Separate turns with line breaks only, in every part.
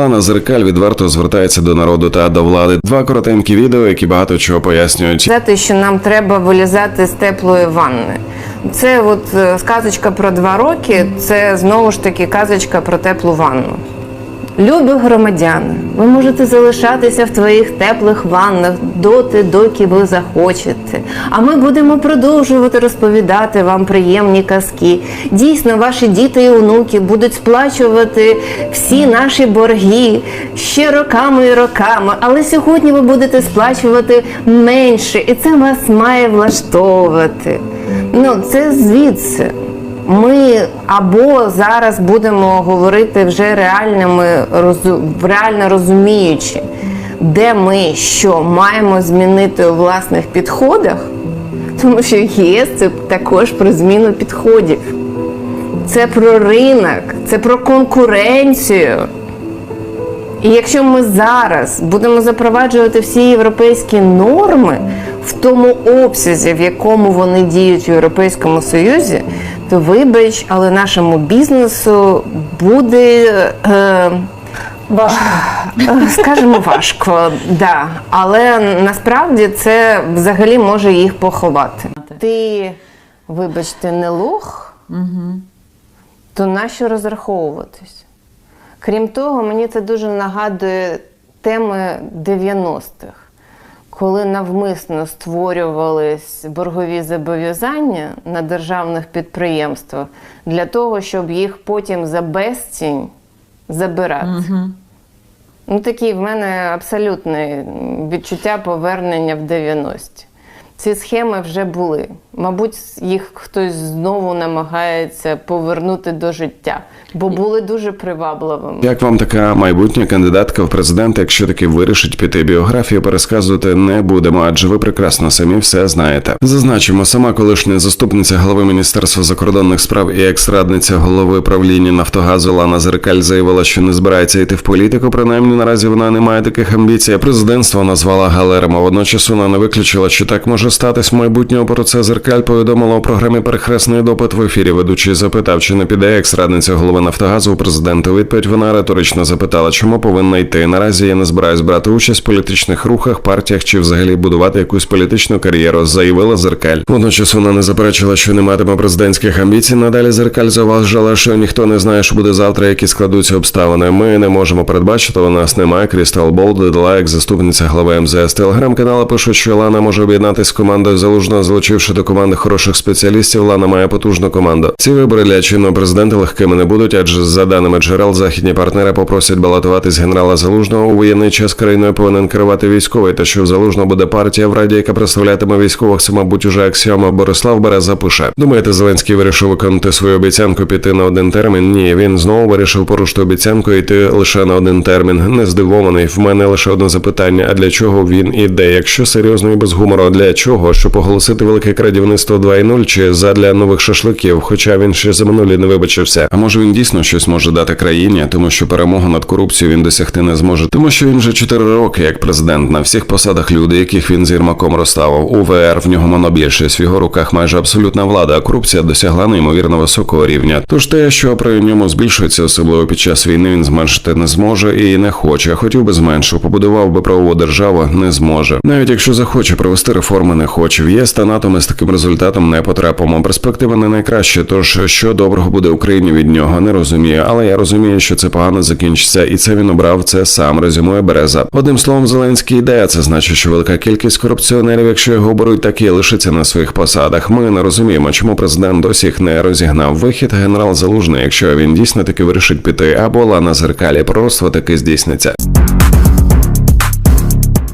Лана Зеркаль відверто звертається до народу та до влади. Два коротенькі відео, які багато чого пояснюють.
Сказати, що нам треба вилізати з теплої ванни. Це от е, сказочка про два роки, це знову ж таки казочка про теплу ванну. Любі громадяни, ви можете залишатися в твоїх теплих ваннах доти, доки ви захочете. А ми будемо продовжувати розповідати вам приємні казки. Дійсно, ваші діти і онуки будуть сплачувати всі наші борги ще роками і роками. Але сьогодні ви будете сплачувати менше, і це вас має влаштовувати. Ну, це звідси. Ми або зараз будемо говорити вже реальними реально розуміючи, де ми що маємо змінити у власних підходах, тому що ЄС це також про зміну підходів. Це про ринок, це про конкуренцію. І якщо ми зараз будемо запроваджувати всі європейські норми в тому обсязі, в якому вони діють в Європейському Союзі, вибач, але нашому бізнесу буде. Е,
Важко.
Е, Скажімо, важко, да. але насправді це взагалі може їх поховати. Ти, вибачте, не лох, то нащо розраховуватись? Крім того, мені це дуже нагадує теми 90-х, коли навмисно створювались боргові зобов'язання на державних підприємствах для того, щоб їх потім за безцінь забирати. Ну, такі в мене абсолютне відчуття повернення в 90-ті. Ці схеми вже були. Мабуть, їх хтось знову намагається повернути до життя, бо були дуже привабливими.
Як вам така майбутня кандидатка в президенти, якщо таки вирішить піти біографію, пересказувати не будемо, адже ви прекрасно самі все знаєте. Зазначимо, сама колишня заступниця голови міністерства закордонних справ і екс-радниця голови правління Нафтогазу Лана Зеркаль заявила, що не збирається йти в політику. Принаймні наразі вона не має таких амбіцій. Президентство назвала галерами. Водночас вона не виключила, що так може статись майбутнього. Про це Зеркаль повідомила у програмі Перехресний допит в ефірі. Ведучий запитав, чи не піде екс-радниця голови Нафтогазу у президента. Відповідь вона риторично запитала, чому повинна йти. Наразі я не збираюсь брати участь в політичних рухах, партіях чи взагалі будувати якусь політичну кар'єру, заявила Зеркаль. Водночас вона не заперечила, що не матиме президентських амбіцій. Надалі Зеркаль зауважила, що ніхто не знає, що буде завтра, які складуться обставини. Ми не можемо передбачити. У нас немає. Крістал Бол додала як заступниця глави МЗС. Телеграм-канали пишуть, що Лана може об'єднатись з командою залужного, залучивши до команди хороших спеціалістів. Лана має потужну команду. Ці вибори для чинного президента легкими не будуть, адже за даними джерел, західні партнери попросять балотуватись генерала залужного у воєнний час країною повинен керувати військовий. Та що в залужного буде партія в раді, яка представлятиме військових, це мабуть уже аксіома. Борислав Береза пише. Думаєте, Зеленський вирішив виконати свою обіцянку піти на один термін? Ні, він знову вирішив порушити обіцянку йти лише на один термін. Не здивований. В мене лише одне запитання: а для чого він іде? Якщо серйозно і без гумору, для чого? Щоб оголосити велике крадівництво 2.0 чи задля нових шашликів? Хоча він ще за минулі не вибачився. А може він дійсно щось може дати країні, тому що перемогу над корупцією він досягти не зможе, тому що він вже 4 роки як президент на всіх посадах люди, яких він з Єрмаком розставив. УВР в нього монобільшість, в його руках майже абсолютна влада, а корупція досягла неймовірно високого рівня. Тож те, що при ньому збільшується, особливо під час війни, він зменшити не зможе і не хоче. Хотів би зменшив, побудував би правову державу, не зможе. Навіть якщо захоче провести реформи, не хоче. В НАТО ми з таким результатом не потрапимо. Перспектива не найкраща. Тож що доброго буде Україні від нього, не розумію. Але я розумію, що це погано закінчиться, і це він обрав це сам. Резюмує Береза. Одним словом, Зеленський ідея. Це значить, що велика кількість корупціонерів, якщо його оберуть, так і лишиться на своїх посадах. Ми не розуміємо, чому президент досі їх не розігнав. Вихід генерал Залужний, якщо він дійсно таки вирішить піти, або Лана Зеркалі, пророцтво таки здійсниться.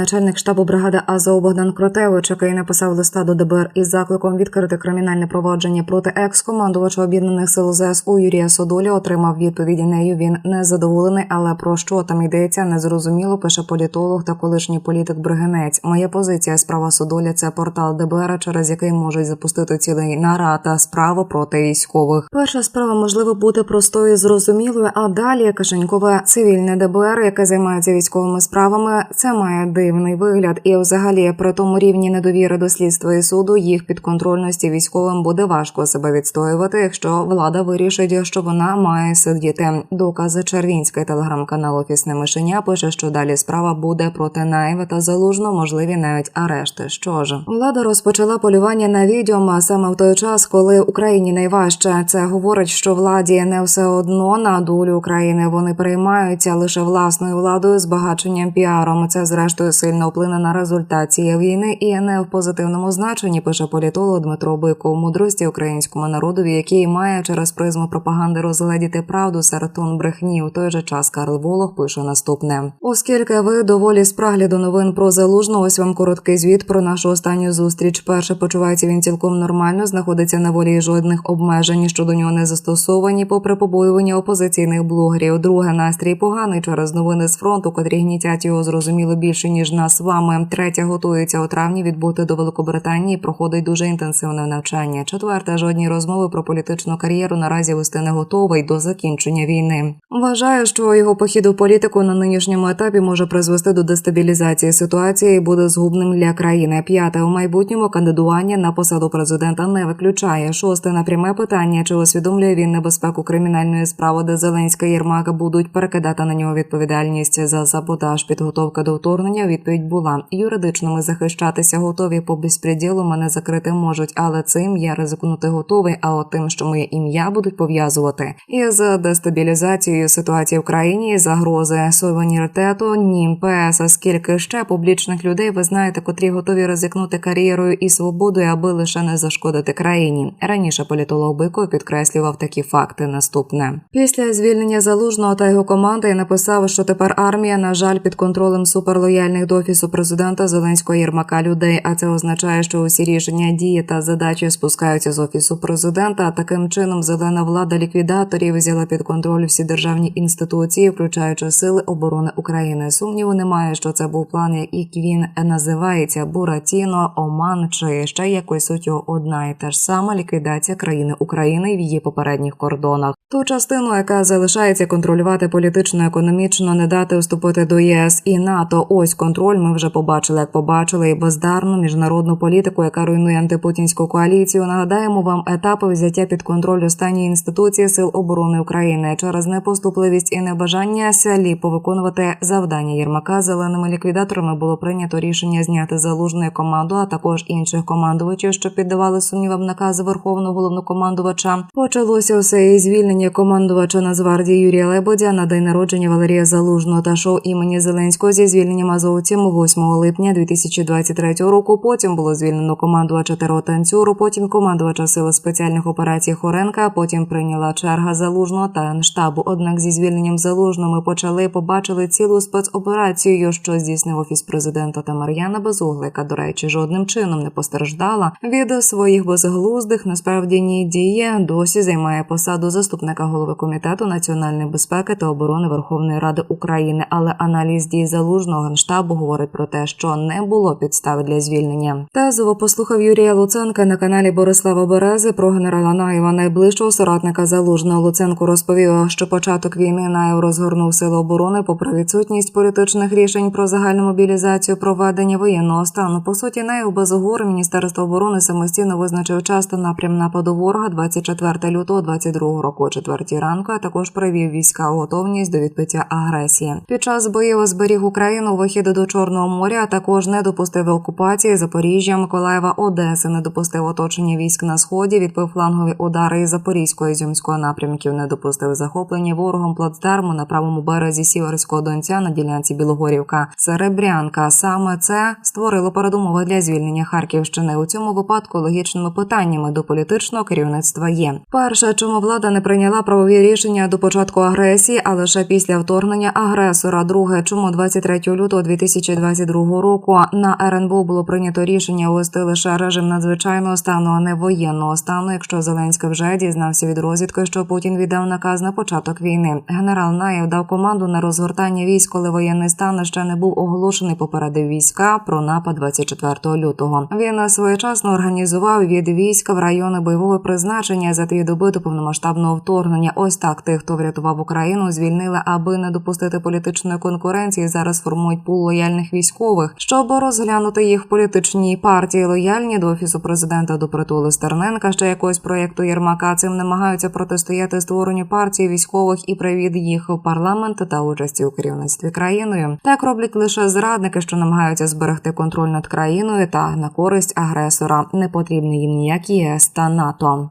Начальник штабу бригади Азов Богдан Кротевич, який написав листа до ДБР із закликом відкрити кримінальне провадження проти екс-командувача об'єднаних сил ЗСУ Юрія Содолі, отримав відповіді нею. Він не задоволений, але про що там йдеться, незрозуміло. Пише політолог та колишній політик Бригинець. Моя позиція справа Содолі це портал ДБР, через який можуть запустити цілий нарад та справу проти військових. Перша справа можливо бути простою, і зрозумілою. А далі Кишенькове цивільне ДБР, яке займається військовими справами, це має дивитися дивний вигляд, і взагалі при тому рівні недовіри до слідства і суду їх підконтрольності військовим буде важко себе відстоювати, якщо влада вирішить, що вона має сидіти. Докази Червінський телеграм-канал Офісне мишеня пише, що далі справа буде проти Наєва та залужно, можливі навіть арешти. Що ж, влада розпочала полювання на відьом, саме в той час, коли Україні найважче. Це говорить, що владі не все одно на долю України. Вони переймаються лише власною владою, збагаченням піаром. Це зрештою сильно вплине на результат цієї війни і не в позитивному значенні. Пише політолог Дмитро Биков, мудрості українському народові, який має через призму пропаганди розгледіти правду серед тон брехні. У той же час Карл Волох пише наступне: оскільки ви доволі спраглі до новин про залужного, ось вам короткий звіт про нашу останню зустріч. Перше почувається він цілком нормально, знаходиться на волі жодних обмежень щодо нього не застосовані, попри побоювання опозиційних блогерів. Друге настрій поганий через новини з фронту, котрі гнітять його зрозуміло більше ніж нас з вами. Третє готується у травні відбути до Великобританії. Проходить дуже інтенсивне навчання. Четверте жодні розмови про політичну кар'єру наразі вести не готовий до закінчення війни. Вважаю, що його похід у політику на нинішньому етапі може призвести до дестабілізації ситуації і буде згубним для країни. П'яте у майбутньому кандидування на посаду президента не виключає. Шосте на пряме питання, чи усвідомлює він небезпеку кримінальної справи, де Зеленська і Єрмак будуть перекидати на нього відповідальність за саботаж. Підготовка до вторгнення. Відповідь була юридично. Ми захищатися готові по безпреділу. Мене закрити можуть, але цим я ризикнути готовий. А от тим, що моє ім'я будуть пов'язувати із дестабілізацією ситуації в країні, і загрози суверенітету, ні ПС. А скільки ще публічних людей ви знаєте, котрі готові ризикнути кар'єрою і свободою, аби лише не зашкодити країні. Раніше політолог Биков підкреслював такі факти. Наступне після звільнення залужного та його команди написав, що тепер армія, на жаль, під контролем суперлояльних до офісу президента Зеленського Єрмака людей. А це означає, що усі рішення дії та задачі спускаються з офісу президента. Таким чином зелена влада ліквідаторів взяла під контроль всі державні інституції, включаючи сили оборони України. Сумніву немає, що це був план, як він називається Буратіно, Оман чи ще якось суть одна і та ж сама ліквідація країни України в її попередніх кордонах. Ту частину, яка залишається контролювати політично, економічно, не дати вступити до ЄС і НАТО. Ось контроль. Ми вже побачили, як побачили і бездарну міжнародну політику, яка руйнує антипутінську коаліцію. Нагадаємо вам етапи взяття під контроль останньої інституції сил оборони України через непоступливість і небажання сліпо виконувати завдання Єрмака зеленими ліквідаторами було прийнято рішення зняти залужну команду, а також інших командувачів, що піддавали сумнівам накази верховного головнокомандувача. Почалося все із звільнення командувача Нацгвардії Юрія Лебедя на день народження Валерія Залужного та шоу імені Зеленського зі звільненням азовців 8 липня 2023 року. Потім було звільнено командувача ТРО Танцюру, потім командувача сили спеціальних операцій Хоренка. Потім прийняла черга залужного та штабу. Однак зі звільненням залужного ми почали побачили цілу спецоперацію, що здійснив офіс президента та Мар'яна Безугла, яка, до речі, жодним чином не постраждала від своїх безглуздих насправді ні дії. Досі займає посаду заступника голови комітету національної безпеки та оборони Верховної Ради України. Але аналіз дій залужного генштабу говорить про те, що не було підстав для звільнення. Тезово послухав Юрія Луценка на каналі Борислава Берези про генерала Наєва, найближчого соратника залужного. Луценко розповів, що початок війни Наєв розгорнув сили оборони, попри відсутність політичних рішень про загальну мобілізацію проведення воєнного стану. По суті, Наєв без угор Міністерство оборони самостійно визначив час та напрям нападу ворога 24 лютого 22 року, 4 ранку, а також привів війська у готовність до відбиття агресії. Під час боїв зберіг Україну вихід до Чорного моря, а також не допустив окупації Запоріжжя, Миколаєва, Одеси, не допустив оточення військ на сході, відбив флангові удари із Запорізького Зюмського напрямків, не допустив захоплення ворогом плацдарму на правому березі Сіверського Донця на ділянці Білогорівка, Серебрянка. Саме це створило передумови для звільнення Харківщини. У цьому випадку логічними питаннями до політичного керівництва є перше, чому влада не прийняла правові рішення до початку агресії, а лише після вторгнення агресора. Друге, чому 23 лютого 2022 року на РНБО було прийнято рішення ввести лише режим надзвичайного стану, а не воєнного стану. Якщо Зеленський вже дізнався від розвідки, що Путін віддав наказ на початок війни. Генерал Наєв дав команду на розгортання військ, коли воєнний стан ще не був оголошений. Попередив війська про напад 24 лютого. Він своєчасно організував від війська в райони бойового призначення за дві доби до повномасштабного вторгнення вторгнення. Ось так тих, хто врятував Україну, звільнили, аби не допустити політичної конкуренції. Зараз формують пул лояльних військових, щоб розглянути їх в політичній партії лояльні до офісу президента до притули Стерненка, ще якогось проєкту Єрмака. Цим намагаються протистояти створенню партії військових і привід їх у парламент та участі у керівництві країною. Так роблять лише зрадники, що намагаються зберегти контроль над країною та на користь агресора. Не потрібні їм ніякі ЄС та НАТО.